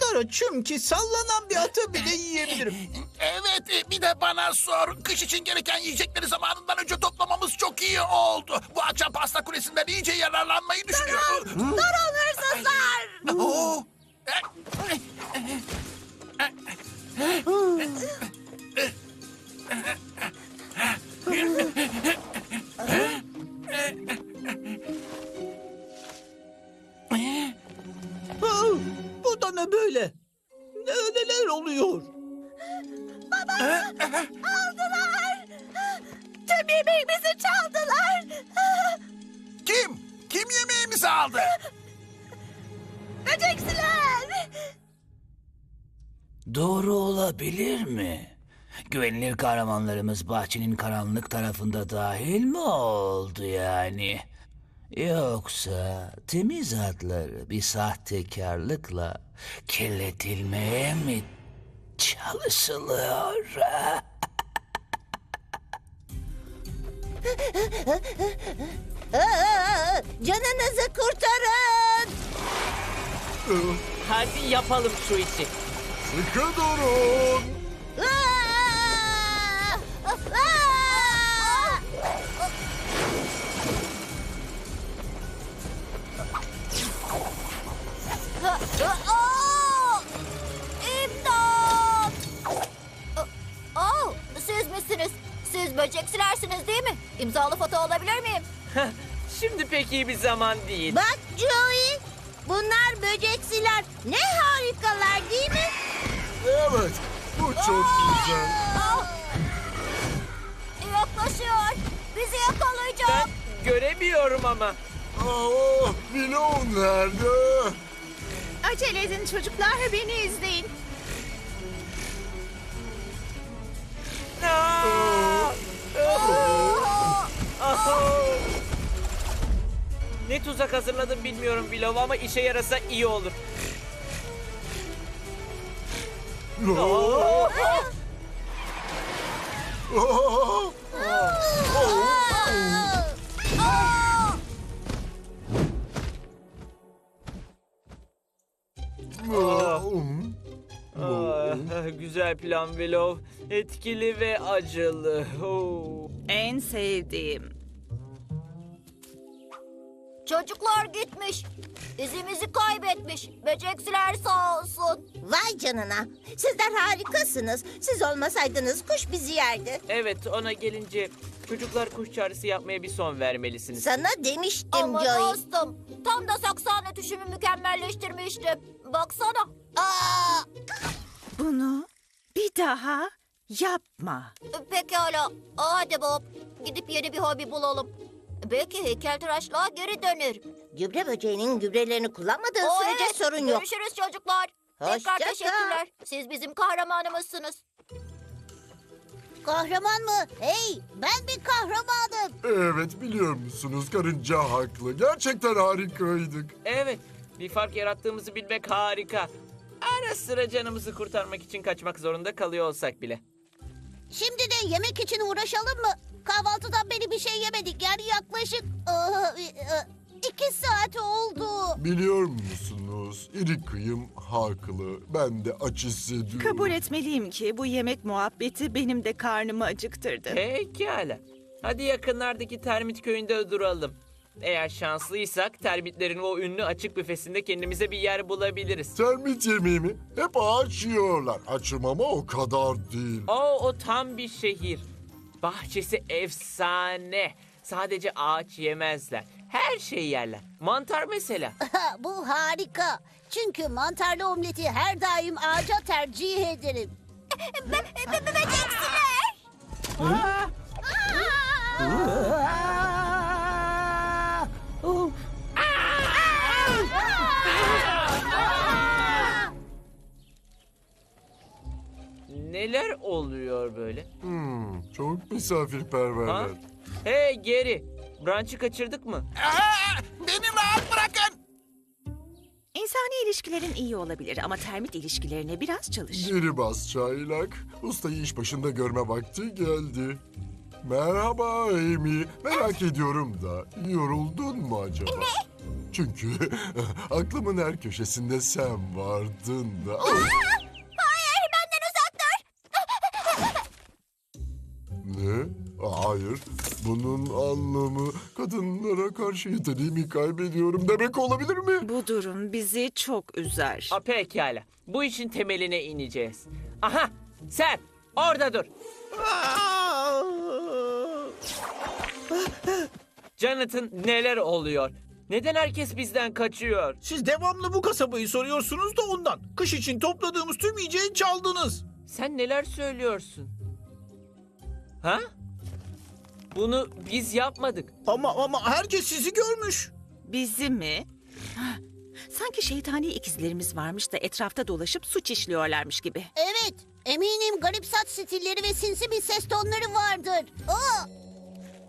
kadar açım ki sallanan bir atı bile yiyebilirim. Evet e, bir de bana sor. Kış için gereken yiyecekleri zamanından önce toplamamız çok iyi oldu. Bu akşam pasta kulesinden iyice yararlanmayı düşünüyorum. Durun hırsızlar. Oo. Böyle? Ne, neler oluyor? Aldılar. Tüm yemeğimizi çaldılar. Kim? Kim yemeğimizi aldı? Böceksiler. Doğru olabilir mi? Güvenilir kahramanlarımız bahçenin karanlık tarafında dahil mi oldu yani? Yoksa temiz adları bir sahtekarlıkla kirletilmeye mi çalışılıyor? Aa, Canınızı kurtarın. Hadi yapalım şu işi. Sıkı durun. Pek iyi bir zaman değil. Bak Joey, bunlar böceksiler. Ne harikalar değil mi? Evet, bu çok güzel. Ah! Yaklaşıyor. Bizi yakalayacak. Ben göremiyorum ama. Aa, Milon nerede? Acele edin çocuklar, beni izleyin. Ne tuzak hazırladım bilmiyorum Willow ama işe yarasa iyi olur. Aa, um. Ah, güzel plan Willow. Etkili ve acılı. Oo. En sevdiğim. Çocuklar gitmiş. İzimizi kaybetmiş. Böceksiler sağ olsun. Vay canına. Sizler harikasınız. Siz olmasaydınız kuş bizi yerdi. Evet ona gelince çocuklar kuş çağrısı yapmaya bir son vermelisiniz. Sana demiştim Ama dostum. Tam da saksan ötüşümü mükemmelleştirmiştim. Baksana. Aa, Bunu bir daha yapma. pekala. Hadi Bob. Gidip yeni bir hobi bulalım. Belki heykeltıraşlığa geri dönür. Gübre böceğinin gübrelerini kullanmadığı sürece sorun yok. Görüşürüz çocuklar. Tekrar teşekkürler. Siz bizim kahramanımızsınız. Kahraman mı? Hey, ben bir kahramanım. Evet biliyor musunuz karınca haklı. Gerçekten harikaydık. Evet bir fark yarattığımızı bilmek harika. Ara sıra canımızı kurtarmak için kaçmak zorunda kalıyor olsak bile. Şimdi de yemek için uğraşalım mı? Kahvaltıdan beri bir şey yemedik. Yani yaklaşık aa, e, iki saat oldu. Biliyor musunuz? İri kıyım haklı. Ben de aç hissediyorum. Kabul etmeliyim ki bu yemek muhabbeti benim de karnımı acıktırdı. Pekala. Hadi yakınlardaki termit köyünde duralım. Eğer şanslıysak termitlerin o ünlü açık büfesinde kendimize bir yer bulabiliriz. Termit yemeği mi? Hep ağaç yiyorlar. Açım ama o kadar değil. O o tam bir şehir. Bahçesi efsane. Sadece ağaç yemezler. Her şey yerler. Mantar mesela. Bu harika. Çünkü mantarlı omleti her daim ağaca tercih ederim. Neler çok misafirperverler. Ha? Hey geri. Branch'ı kaçırdık mı? Aa, beni rahat bırakın. İnsani ilişkilerin iyi olabilir ama termit ilişkilerine biraz çalış. Geri bas çaylak. Ustayı iş başında görme vakti geldi. Merhaba Amy. Merak ediyorum da yoruldun mu acaba? Çünkü aklımın her köşesinde sen vardın da. Hayır. Bunun anlamı kadınlara karşı yeteneğimi kaybediyorum demek olabilir mi? Bu durum bizi çok üzer. A, pekala. Bu işin temeline ineceğiz. Aha sen orada dur. Jonathan neler oluyor? Neden herkes bizden kaçıyor? Siz devamlı bu kasabayı soruyorsunuz da ondan. Kış için topladığımız tüm yiyeceği çaldınız. Sen neler söylüyorsun? Ha? Bunu biz yapmadık. Ama ama herkes sizi görmüş. Bizi mi? Sanki şeytani ikizlerimiz varmış da etrafta dolaşıp suç işliyorlarmış gibi. Evet, eminim garip saç stilleri ve sinsi bir ses tonları vardır. Aa!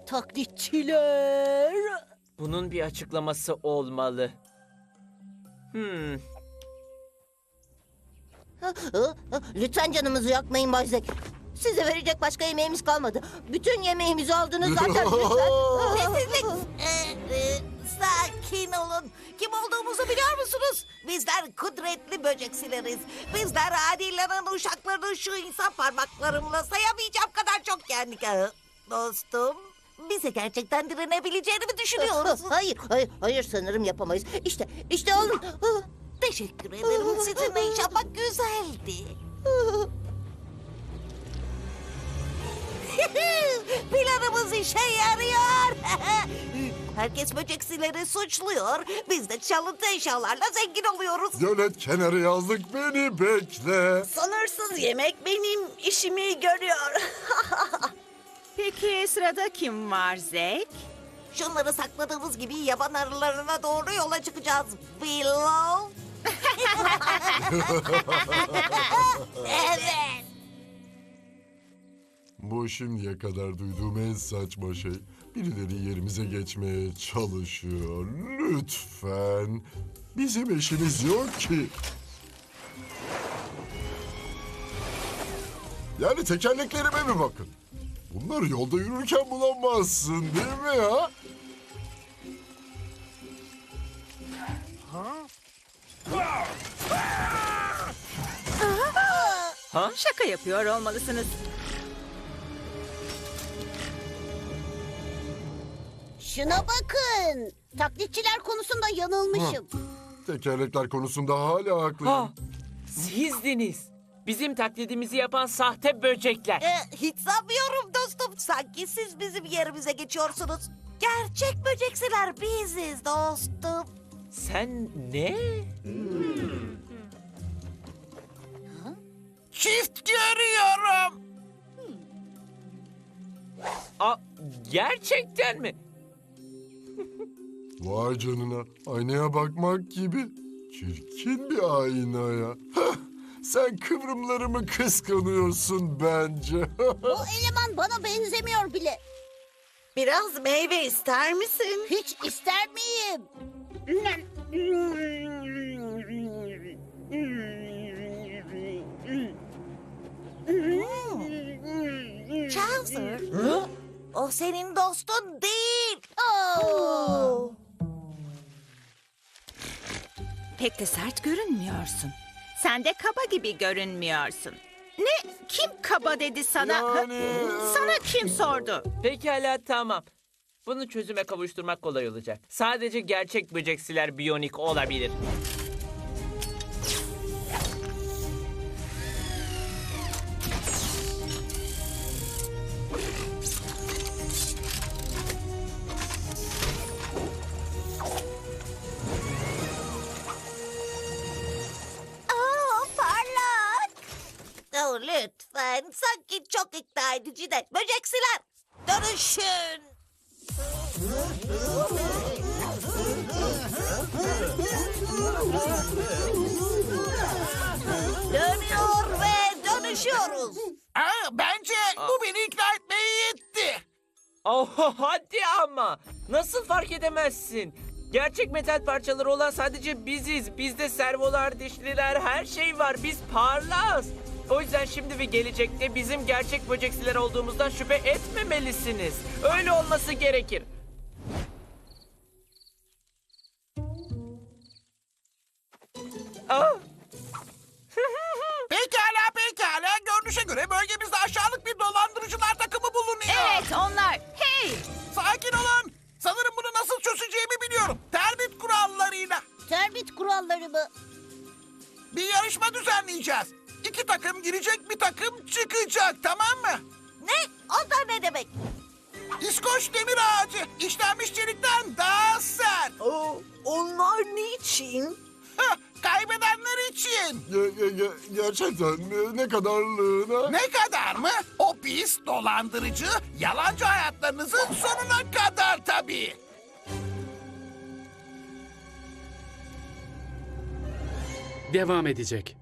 Taklitçiler. Bunun bir açıklaması olmalı. Hmm. Lütfen canımızı yakmayın Bay Zek. Size verecek başka yemeğimiz kalmadı. Bütün yemeğimizi aldınız zaten. Sessizlik. Ee, sakin olun. Kim olduğumuzu biliyor musunuz? Bizler kudretli böceksileriz. Bizler adilerin uşaklarını şu insan parmaklarımla sayamayacağım kadar çok yendik. Ee, Dostum, bize gerçekten direnebileceğini mi düşünüyoruz? hayır, hayır, hayır sanırım yapamayız. İşte, işte alın. Teşekkür ederim. Sizinle iş yapmak güzeldi. işe yarıyor. Herkes böceksileri suçluyor. Biz de çalıntı eşyalarla zengin oluyoruz. Gölet kenarı yazlık beni bekle. Sınırsız yemek benim işimi görüyor. Peki sırada kim var Zek? Şunları sakladığımız gibi yaban arılarına doğru yola çıkacağız. Willow. evet. Bu şimdiye kadar duyduğum en saçma şey. Birileri yerimize geçmeye çalışıyor. Lütfen. Bizim eşimiz yok ki. Yani tekerleklerime mi bakın? Bunları yolda yürürken bulamazsın değil mi ya? Şaka yapıyor olmalısınız. Şuna bakın. Taklitçiler konusunda yanılmışım. Tekerlekler konusunda hala haklıyım. Ha, sizdiniz. Bizim taklidimizi yapan sahte böcekler. Ee, hiç sanmıyorum dostum. Sanki siz bizim yerimize geçiyorsunuz. Gerçek böceksiler biziz dostum. Sen ne? Çift görüyorum. A, gerçekten mi? Vay canına. Aynaya bakmak gibi. Çirkin bir aynaya. Sen kıvrımlarımı kıskanıyorsun bence. O eleman bana benzemiyor bile. Biraz meyve ister misin? Hiç ister miyim? Chaucer. O senin dostun değil. Pek de sert görünmüyorsun. Sen de kaba gibi görünmüyorsun. Ne? Kim kaba dedi sana? Yani- Sana kim sordu? Pekala tamam. Bunu çözüme kavuşturmak kolay olacak. Sadece gerçek böceksiler biyonik olabilir. Lütfen. Sanki çok ikna edici de. Böceksiler. Dönüşün. Dönüyor ve dönüşüyoruz. Aa, bence bu beni ikna etmeye yetti. Oh hadi ama. Nasıl fark edemezsin? Gerçek metal parçaları olan sadece biziz. Bizde servolar, dişliler, her şey var. Biz parlağız. O yüzden şimdi ve gelecekte bizim gerçek böceksiler olduğumuzdan şüphe etmemelisiniz. Öyle olması gerekir. Ah! Pekala pekala. Görünüşe göre bölgemizde aşağılık bir dolandırıcılar takımı bulunuyor. Evet onlar. Hey! Sakin olun. Sanırım bunu nasıl çözeceğimi biliyorum. Termit kurallarıyla. Terbit kuralları mı? Bir yarışma düzenleyeceğiz çıkacak, tamam mı? Ne? O da ne demek? İskoç demir ağacı işlenmiş çelikten daha sert. Oo, onlar niçin? Hah, Kaybedenler için. Ge- ge- ge- gerçekten e, ne kadarlığına? Ne kadar mı? O pis, dolandırıcı, yalancı hayatlarınızın sonuna kadar tabii. Devam edecek.